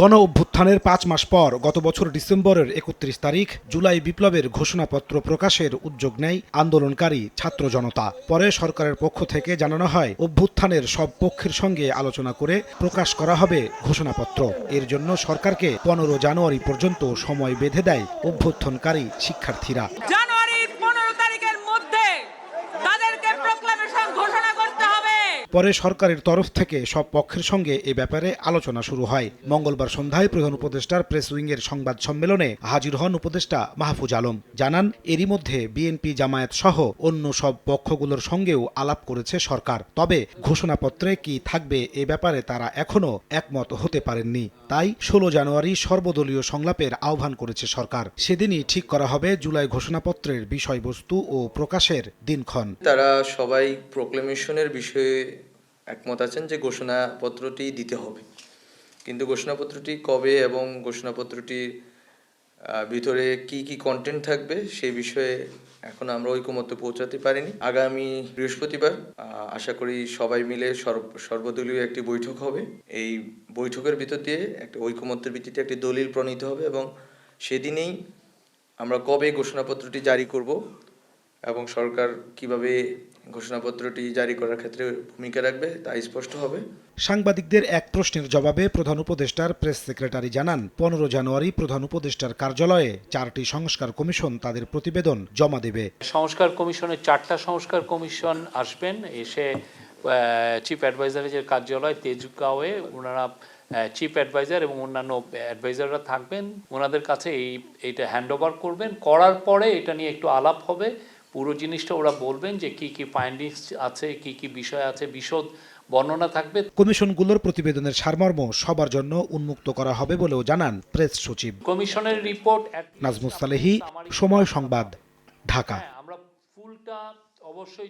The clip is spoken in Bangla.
গণ অভ্যুত্থানের পাঁচ মাস পর গত বছর ডিসেম্বরের একত্রিশ তারিখ জুলাই বিপ্লবের ঘোষণাপত্র প্রকাশের উদ্যোগ নেয় আন্দোলনকারী ছাত্র জনতা। পরে সরকারের পক্ষ থেকে জানানো হয়, অভ্যুত্থানের সব পক্ষের সঙ্গে আলোচনা করে প্রকাশ করা হবে ঘোষণাপত্র। এর জন্য সরকারকে পনেরো জানুয়ারি পর্যন্ত সময় বেঁধে দেয় অভ্যুত্থানকারী শিক্ষার্থীরা। পরে সরকারের তরফ থেকে সব পক্ষের সঙ্গে এ ব্যাপারে আলোচনা শুরু হয়। মঙ্গলবার সন্ধ্যায় প্রধান উপদেষ্টার প্রেস উইংয়ের সংবাদ সম্মেলনে হাজির হন উপদেষ্টা মাহফুজ আলম। জানান, এরই মধ্যে বিএনপি জামায়াত সহ অন্য সব পক্ষগুলোর সঙ্গেও আলাপ করেছে সরকার। তবে ঘোষণাপত্রে কি থাকবে এ ব্যাপারে তারা এখনও একমত হতে পারেননি। তাই ষোলো জানুয়ারি সর্বদলীয় সংলাপের আহ্বান করেছে সরকার। সেদিনই ঠিক করা হবে জুলাই ঘোষণাপত্রের বিষয়বস্তু ও প্রকাশের দিনক্ষণ। তারা সবাই প্রোক্লেমেশনের বিষয়ে একমত আছেন যে ঘোষণাপত্রটি দিতে হবে। কিন্তু ঘোষণাপত্রটি কবে এবং ঘোষণাপত্রটির ভিতরে কি কি কন্টেন্ট থাকবে সেই বিষয়ে এখন আমরা ঐকমত্য পৌঁছাতে পারিনি। আগামী বৃহস্পতিবার আশা করি সবাই মিলে সর্ব- সর্বদলীয় একটি বৈঠক হবে। এই বৈঠকের ভিতর দিয়ে একটা ঐকমত্যের ভিত্তিতে একটি দলিল প্রণীত হবে এবং সেদিনেই আমরা কবে ঘোষণাপত্রটি জারি করব এবং সরকার কীভাবে ঘোষণাপত্রটি জারি করার ক্ষেত্রে ভূমিকা রাখবে তা স্পষ্ট হবে। সাংবাদিকদের এক প্রশ্নের জবাবে প্রধান উপদেষ্টার প্রেস সেক্রেটারি জানান পনেরো জানুয়ারি প্রধান উপদেষ্টার কার্যালয়ে চারটি সংস্কার কমিশন তাদের প্রতিবেদন জমা দেবে। সংস্কার কমিশনের চারটা সংস্কার কমিশন আসবেন। এসে চিফ অ্যাডভাইজারের যে কার্যালয় তেজগাঁওয়ে ওনারা চিফ অ্যাডভাইজার এবং অন্যান্য অ্যাডভাইজাররা থাকবেন। ওনাদের কাছে এই এইটা হ্যান্ড করবেন। করার পরে এটা নিয়ে একটু আলাপ হবে। পুরো জিনিসটা ওরা বলবেন যে কি কি ফাইন্ডিংস আছে কি কি বিষয় আছে বিশদ বর্ণনা থাকবে। কমিশনগুলোর প্রতিবেদনের সারমর্ম সবার জন্য উন্মুক্ত করা হবে বলেও জানান প্রেস সচিব। কমিশনের রিপোর্ট নাজমুস সালেহি সময় সংবাদ ঢাকা। হ্যাঁ আমরা ফুলটা অবশ্যই